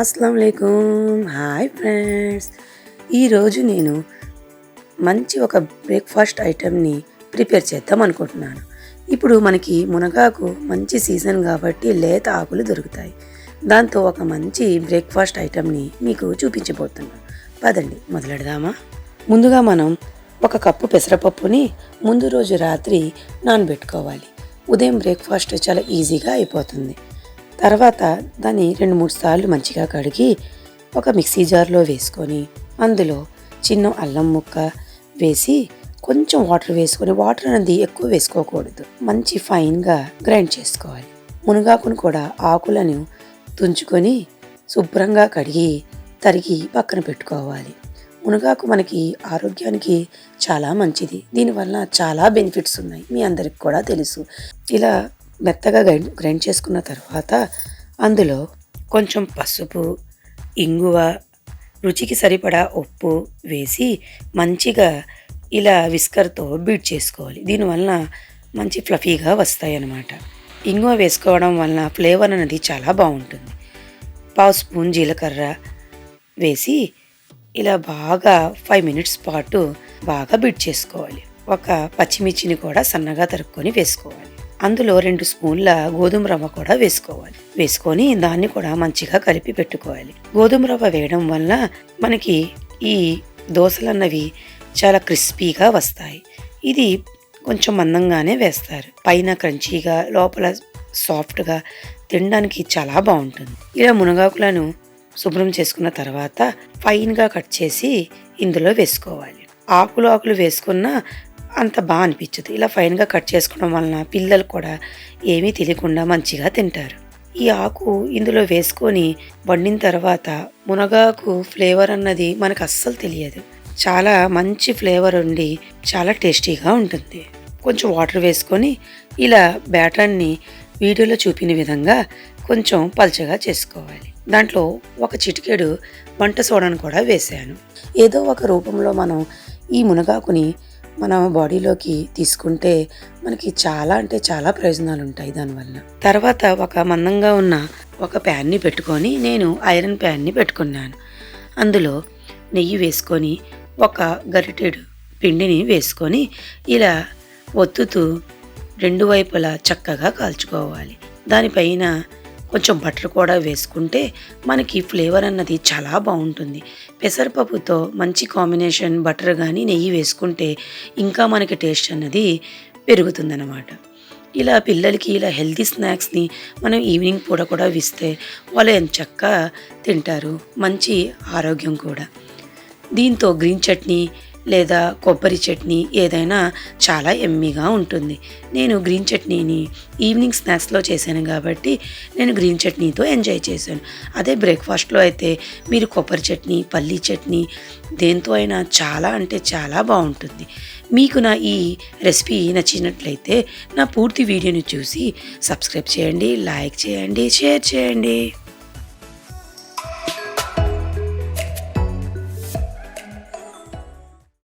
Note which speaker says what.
Speaker 1: అస్సలం అయికుం hi friends. ఈరోజు నేను మంచి ఒక బ్రేక్ఫాస్ట్ ఐటెంని ప్రిపేర్ చేద్దాం అనుకుంటున్నాను. ఇప్పుడు మనకి మునగాకు మంచి సీజన్ కాబట్టి లేత ఆకులు దొరుకుతాయి. దాంతో ఒక మంచి బ్రేక్ఫాస్ట్ ఐటెంని మీకు చూపించబోతున్నాను పదండి మొదలెడదామా? ముందుగా మనం ఒక కప్పు పెసరపప్పుని ముందు రోజు రాత్రి నానబెట్టుకోవాలి. ఉదయం బ్రేక్ఫాస్ట్ చాలా ఈజీగా అయిపోతుంది. తర్వాత దాన్ని రెండు మూడు సార్లు మంచిగా కడిగి ఒక మిక్సీ జార్లో వేసుకొని అందులో చిన్న అల్లం ముక్క వేసి కొంచెం వాటర్ వేసుకొని వాటర్ అనేది ఎక్కువ వేసుకోకూడదు. మంచి ఫైన్గా గ్రైండ్ చేసుకోవాలి. మునగాకును కూడా ఆకులను తుంచుకొని శుభ్రంగా కడిగి తరిగి పక్కన పెట్టుకోవాలి. మునగాకు మనకి ఆరోగ్యానికి చాలా మంచిది. దీనివల్ల చాలా బెనిఫిట్స్ ఉన్నాయి. మీ అందరికి కూడా తెలుసు. ఇలా మెత్తగా గ్రైండ్ గ్రైండ్ చేసుకున్న తర్వాత అందులో కొంచెం పసుపు ఇంగువ రుచికి సరిపడా ఉప్పు వేసి మంచిగా ఇలా విస్కర్తో బీట్ చేసుకోవాలి. దీనివల్ల మంచి ఫ్లఫీగా వస్తాయి అన్నమాట ఇంగువ వేసుకోవడం వలన ఫ్లేవర్ అనేది చాలా బాగుంటుంది. పావు స్పూన్ జీలకర్ర వేసి ఇలా బాగా ఫైవ్ మినిట్స్ పాటు బాగా బీట్ చేసుకోవాలి. ఒక పచ్చిమిర్చిని కూడా సన్నగా తరుక్కొని వేసుకోవాలి. అందులో రెండు స్పూన్ల గోధుమ రవ్వ కూడా వేసుకోవాలి. వేసుకొని దాన్ని కూడా మంచిగా కలిపి పెట్టుకోవాలి. గోధుమ రవ్వ వేయడం వల్ల మనకి ఈ దోశలు అన్నవి చాలా క్రిస్పీగా వస్తాయి. ఇది కొంచెం మందంగానే వేస్తారు. పైన క్రంచీగా లోపల సాఫ్ట్గా తినడానికి చాలా బాగుంటుంది. ఇలా మునగాకులను శుభ్రం చేసుకున్న తర్వాత ఫైన్గా కట్ చేసి ఇందులో వేసుకోవాలి. ఆకులు ఆకులు వేసుకున్న అంత బాగా అనిపించదు. ఇలా ఫైన్గా కట్ చేసుకోవడం వలన పిల్లలు కూడా ఏమీ తెలియకుండా మంచిగా తింటారు. ఈ ఆకు ఇందులో వేసుకొని వండిన తర్వాత మునగాకు ఫ్లేవర్ అన్నది మనకు అస్సలు తెలియదు. చాలా మంచి ఫ్లేవర్ ఉండి చాలా టేస్టీగా ఉంటుంది. కొంచెం వాటర్ వేసుకొని ఇలా బ్యాటర్ని వీడియోలో చూపిన విధంగా కొంచెం పల్చగా చేసుకోవాలి. దాంట్లో ఒక చిటికెడు వంట సోడాను కూడా వేసాను. ఏదో ఒక రూపంలో మనం ఈ మునగాకుని మన బాడీలోకి తీసుకుంటే మనకి చాలా అంటే చాలా ప్రయోజనాలు ఉంటాయి దానివల్ల. తర్వాత ఒక మందంగా ఉన్న ఒక ప్యాన్ని పెట్టుకొని నేను ఐరన్ ప్యాన్ని పెట్టుకున్నాను. అందులో నెయ్యి వేసుకొని ఒక గరిటెడు పిండిని వేసుకొని ఇలా ఒత్తుతూ రెండు వైపులా చక్కగా కాల్చుకోవాలి. దానిపైన కొంచెం బటర్ కూడా వేసుకుంటే మనకి ఫ్లేవర్ అన్నది చాలా బాగుంటుంది. పెసరపప్పుతో మంచి కాంబినేషన్ బటర్ కానీ నెయ్యి వేసుకుంటే ఇంకా మనకి టేస్ట్ అన్నది పెరుగుతుందన్నమాట. ఇలా పిల్లలకి ఇలా హెల్తీ స్నాక్స్ని మనం ఈవినింగ్ పూట కూడా ఇస్తే వాళ్ళు ఎంత చక్కగా తింటారు. మంచి ఆరోగ్యం కూడా. దీంతో గ్రీన్ చట్నీ లేదా కొబ్బరి చట్నీ ఏదైనా చాలా ఎమ్మీగా ఉంటుంది. నేను గ్రీన్ చట్నీని ఈవినింగ్ స్నాక్స్లో చేశాను కాబట్టి నేను గ్రీన్ చట్నీతో ఎంజాయ్ చేశాను. అదే బ్రేక్ఫాస్ట్లో అయితే మీరు కొబ్బరి చట్నీ పల్లీ చట్నీ దేంతో అయినా చాలా అంటే చాలా బాగుంటుంది. మీకు నా ఈ రెసిపీ నచ్చినట్లయితే నా పూర్తి వీడియోని చూసి సబ్స్క్రైబ్ చేయండి లైక్ చేయండి షేర్ చేయండి.